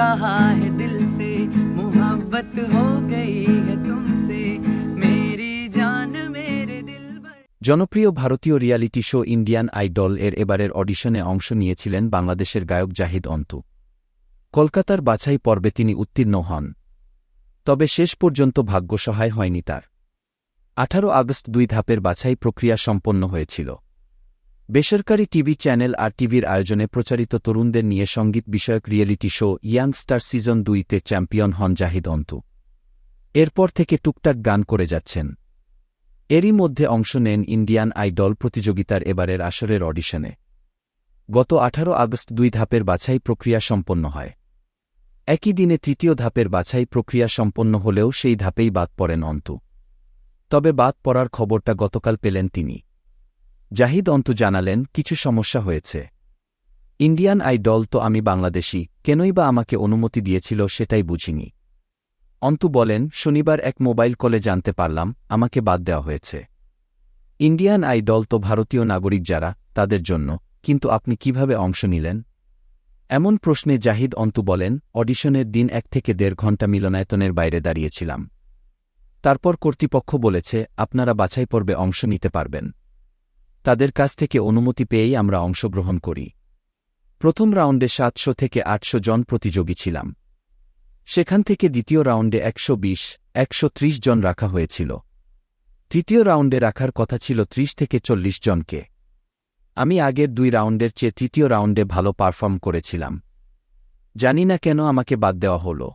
कहा है दिल से मोहब्बत हो गई है तुमसे मेरी जान मेरे दिल भर জনপ্রিয় ভারতীয় রিয়ালিটি শো ইন্ডিয়ান আইডল এর এবারের অডিশনে অংশ নিয়েছিলেন বাংলাদেশের গায়ক জাহিদ অন্তু কলকাতার বাছাই পর্বে তিনি উত্তীর্ণ হন তবে শেষ পর্যন্ত ভাগ্য সহায় হয়নি তার আঠারো আগস্ট দুই ধাপের বাছাই প্রক্রিয়া সম্পন্ন হয়েছিল বেসরকারি টিভি চ্যানেল আর টিভির আয়োজনে প্রচারিত তরুণদের নিয়ে সংগীত বিষয়ক রিয়েলিটি শো ইয়াংস্টার সিজন দুইতে চ্যাম্পিয়ন হন জাহিদ অন্তু। এরপর থেকে টুকটাক গান করে যাচ্ছেন। এরই মধ্যে অংশ নেন ইন্ডিয়ান আইডল প্রতিযোগিতার এবারের আসরের অডিশনে। গত আঠারো আগস্ট দুই ধাপের বাছাই প্রক্রিয়া সম্পন্ন হয়। একই দিনে তৃতীয় ধাপের বাছাই প্রক্রিয়া সম্পন্ন হলেও সেই ধাপেই বাদ পড়েন অন্তু। তবে বাদ পড়ার খবরটা গতকাল পেলেন তিনি। জাহিদ অন্তু জানালেন, কিছু সমস্যা হয়েছে। ইন্ডিয়ান আইডল তো আমি বাংলাদেশি, কেনই বা আমাকে অনুমতি দিয়েছিল সেটাই বুঝিনি। অন্তু বলেন, শনিবার এক মোবাইল কলে জানতে পারলাম, আমাকে বাদ দেওয়া হয়েছে। ইন্ডিয়ান আইডল তো ভারতীয় নাগরিক যারা, তাদের জন্য, কিন্তু আপনি কীভাবে অংশ নিলেন? এমন প্রশ্নে জাহিদ অন্তু বলেন, অডিশনের দিন এক থেকে দেড় ঘণ্টা মিলনায়তনের বাইরে দাঁড়িয়েছিলাম। তারপর কর্তৃপক্ষ বলেছে, আপনারা বাছাই পর্বে অংশ নিতে পারবেন। তাদের কাছ থেকে অনুমতি পেয়েই আমরা অংশগ্রহণ করি। প্রথম রাউন্ডে সাতশো থেকে আটশো জন প্রতিযোগী ছিলাম। সেখান থেকে দ্বিতীয় রাউন্ডে একশো বিশ, একশো জন রাখা হয়েছিল। তৃতীয় রাউন্ডে রাখার কথা ছিল ত্রিশ থেকে চল্লিশ জনকে। আমি আগের দুই রাউন্ডের চেয়ে তৃতীয় রাউন্ডে ভালো পারফর্ম করেছিলাম। জানি না কেন আমাকে বাদ দেওয়া হলো।